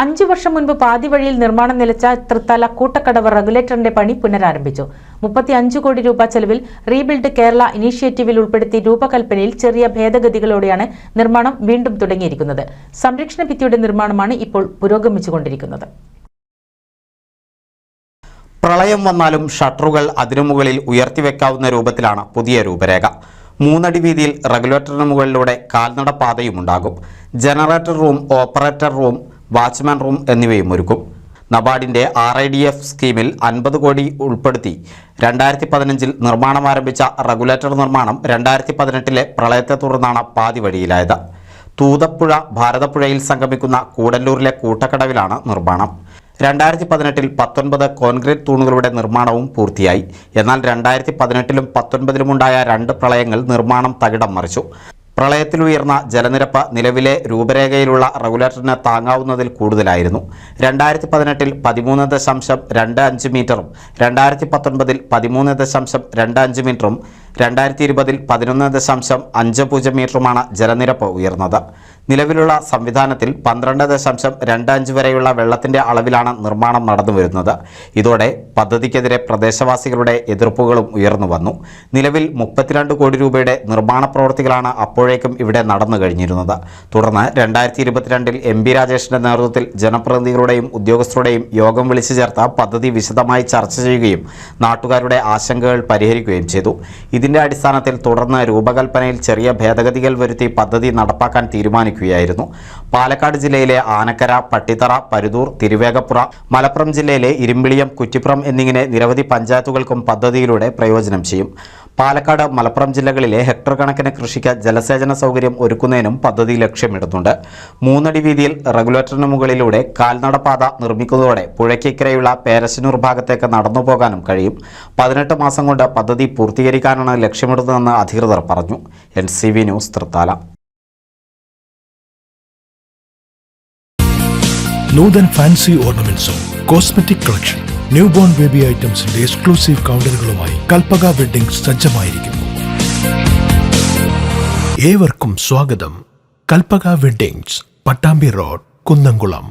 അഞ്ചു വർഷം മുൻപ് പാതി വഴിയിൽ നിർമ്മാണം നിലച്ച തൃത്തല കൂട്ടക്കടവ് റെഗുലേറ്ററിന്റെ പണി പുനരാരംഭിച്ചു. മുപ്പത്തി അഞ്ച് കോടി രൂപ ചെലവിൽ റീബിൽഡ് കേരള ഇനീഷ്യേറ്റീവിൽ ഉൾപ്പെടുത്തി രൂപകൽപ്പനയിൽ ചെറിയ ഭേദഗതികളോടെയാണ് നിർമ്മാണം വീണ്ടും തുടങ്ങിയിരിക്കുന്നത്. സംരക്ഷണ ഭിത്തിയുടെ നിർമ്മാണമാണ് ഇപ്പോൾ പുരോഗമിച്ചുകൊണ്ടിരിക്കുന്നത്. പ്രളയം വന്നാലും ഷട്ടറുകൾ അതിനു മുകളിൽ ഉയർത്തിവെക്കാവുന്ന രൂപത്തിലാണ് പുതിയ രൂപരേഖ. മൂന്നടി വീതിയിൽ റെഗുലേറ്ററിന് മുകളിലൂടെ കാൽനട പാതയുമുണ്ടാകും. Generator room operator room watchman room എന്നിവയും ഒരുക്കും. നബാർഡിന്റെ ആർ ഐ ഡി എഫ് സ്കീമിൽ അൻപത് കോടി ഉൾപ്പെടുത്തി രണ്ടായിരത്തി പതിനഞ്ചിൽ നിർമ്മാണം ആരംഭിച്ച റെഗുലേറ്റർ നിർമ്മാണം രണ്ടായിരത്തി പതിനെട്ടിലെ പ്രളയത്തെ തുടർന്നാണ് പാതി വഴിയിലായത്. തൂതപ്പുഴ ഭാരതപ്പുഴയിൽ സംഗമിക്കുന്ന കൂടല്ലൂരിലെ കൂട്ടക്കടവിലാണ് നിർമ്മാണം. രണ്ടായിരത്തി പതിനെട്ടിൽ പത്തൊൻപത് കോൺക്രീറ്റ് തൂണുകളുടെ നിർമ്മാണവും പൂർത്തിയായി. എന്നാൽ രണ്ടായിരത്തി പതിനെട്ടിലും പത്തൊൻപതിലുമുണ്ടായ രണ്ട് പ്രളയങ്ങൾ നിർമ്മാണം തകിടം മറിച്ചു. പ്രളയത്തിലുയർന്ന ജലനിരപ്പ് നിലവിലെ രൂപരേഖയിലുള്ള റെഗുലേറ്ററിന് താങ്ങാവുന്നതിൽ കൂടുതലായിരുന്നു. രണ്ടായിരത്തി പതിനെട്ടിൽ പതിമൂന്ന് ദശാംശം രണ്ട് അഞ്ച് മീറ്ററും രണ്ടായിരത്തി പത്തൊൻപതിൽ പതിമൂന്ന് ദശാംശം രണ്ട് അഞ്ച് മീറ്ററും രണ്ടായിരത്തി ഇരുപതിൽ പതിനൊന്ന് ദശാംശം അഞ്ച് പൂജ്യം മീറ്ററുമാണ് ജലനിരപ്പ് ഉയർന്നത്. നിലവിലുള്ള സംവിധാനത്തിൽ പന്ത്രണ്ട് ദശാംശം രണ്ട് അഞ്ച് വരെയുള്ള വെള്ളത്തിന്റെ അളവിലാണ് നിർമ്മാണം നടന്നു വരുന്നത്. ഇതോടെ പദ്ധതിക്കെതിരെ പ്രദേശവാസികളുടെ എതിർപ്പുകളും ഉയർന്നു വന്നു. നിലവിൽ മുപ്പത്തിരണ്ട് കോടി രൂപയുടെ നിർമ്മാണ പ്രവൃത്തികളാണ് അപ്പോഴേക്കും ഇവിടെ നടന്നു കഴിഞ്ഞിരുന്നത്. തുടർന്ന് രണ്ടായിരത്തി ഇരുപത്തിരണ്ടിൽ എം പി രാജേഷിന്റെ നേതൃത്വത്തിൽ ജനപ്രതിനിധികളുടെയും ഉദ്യോഗസ്ഥരുടെയും യോഗം വിളിച്ചു ചേർത്ത പദ്ധതി വിശദമായി ചർച്ച ചെയ്യുകയും നാട്ടുകാരുടെ ആശങ്കകൾ പരിഹരിക്കുകയും ചെയ്തു. ഇതിന്റെ അടിസ്ഥാനത്തിൽ തുടർന്ന് രൂപകൽപ്പനയിൽ ചെറിയ ഭേദഗതികൾ വരുത്തി പദ്ധതി നടപ്പാക്കാൻ തീരുമാനിക്കുകയായിരുന്നു. പാലക്കാട് ജില്ലയിലെ ആനക്കര പട്ടിത്തറ പരുതൂർ തിരുവേഗപ്പുറ മലപ്പുറം ജില്ലയിലെ ഇരുമ്പിളിയം കുറ്റിപ്പുറം എന്നിങ്ങനെ നിരവധി പഞ്ചായത്തുകൾക്കും പദ്ധതിയിലൂടെ പ്രയോജനം ചെയ്യും. പാലക്കാട് മലപ്പുറം ജില്ലകളിലെ ഹെക്ടർ കണക്കിന് കൃഷിക്ക് ജലസേചന സൗകര്യം ഒരുക്കുന്നതിനും പദ്ധതി ലക്ഷ്യമിടുന്നുണ്ട്. മൂന്നടി വീതിയിൽ റെഗുലേറ്ററിന് മുകളിലൂടെ കാൽനടപാത നിർമ്മിക്കുന്നതോടെ പുഴയ്ക്കിക്കരയുള്ള പേരശനൂർ ഭാഗത്തേക്ക് നടന്നു പോകാനും കഴിയും. പതിനെട്ട് മാസം കൊണ്ട് പദ്ധതി പൂർത്തീകരിക്കാനാണ് ലക്ഷ്യമിടുന്നതെന്ന് അധികൃതർ പറഞ്ഞു. N news Thrithala. Nuthan fancy ഓർണമെന്റ്സും cosmetic collection new born baby ഐറ്റംസിന്റെ exclusive കൗണ്ടറുകളുമായി കൽപ്പക വെഡിംഗ് സജ്ജമായിരിക്കുന്നു. ഏവർക്കും സ്വാഗതം. Kalpaka weddings Pattambi road Kunnamkulam.